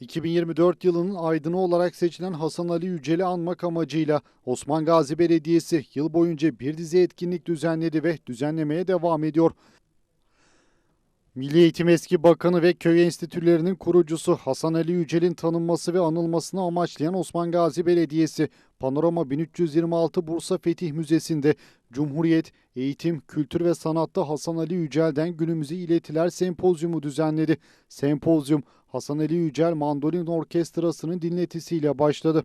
2024 yılının aydını olarak seçilen Hasan Ali Yücel'i anmak amacıyla Osman Gazi Belediyesi yıl boyunca bir dizi etkinlik düzenledi ve düzenlemeye devam ediyor. Milli Eğitim Eski Bakanı ve köy enstitülerinin kurucusu Hasan Ali Yücel'in tanınması ve anılmasını amaçlayan Osman Gazi Belediyesi, Panorama 1326 Bursa Fetih Müzesi'nde Cumhuriyet, Eğitim, Kültür ve Sanat'ta Hasan Ali Yücel'den günümüze iletiler sempozyumu düzenledi. Sempozyum, Hasan Ali Yücel Mandolin Orkestrası'nın dinletisiyle başladı.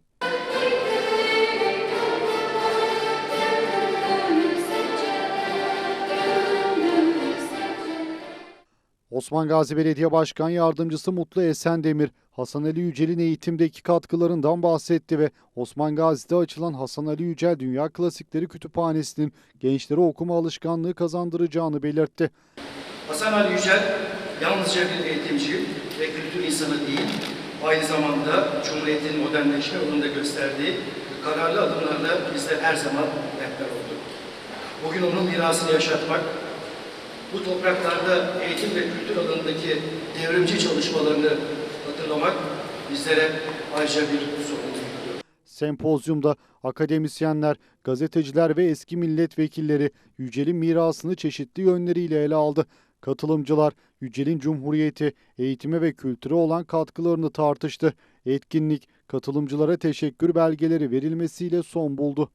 Osman Gazi Belediye Başkan Yardımcısı Mutlu Esendemir, Hasan Ali Yücel'in eğitimdeki katkılarından bahsetti ve Osman Gazi'de açılan Hasan Ali Yücel Dünya Klasikleri Kütüphanesi'nin gençlere okuma alışkanlığı kazandıracağını belirtti. Hasan Ali Yücel yalnızca bir eğitimci ve kültür insanı değil, aynı zamanda Cumhuriyet'in modernleşme yolunda gösterdiği kararlı adımlarla bizde her zaman rehber oldu. Bugün onun mirasını yaşatmak, bu topraklarda eğitim ve kültür alanındaki devrimci çalışmalarını hatırlamak bizlere ayrıca bir sorumluluk. Sempozyumda akademisyenler, gazeteciler ve eski milletvekilleri Yücel'in mirasını çeşitli yönleriyle ele aldı. Katılımcılar Yücel'in Cumhuriyeti, eğitime ve kültüre olan katkılarını tartıştı. Etkinlik katılımcılara teşekkür belgeleri verilmesiyle son buldu.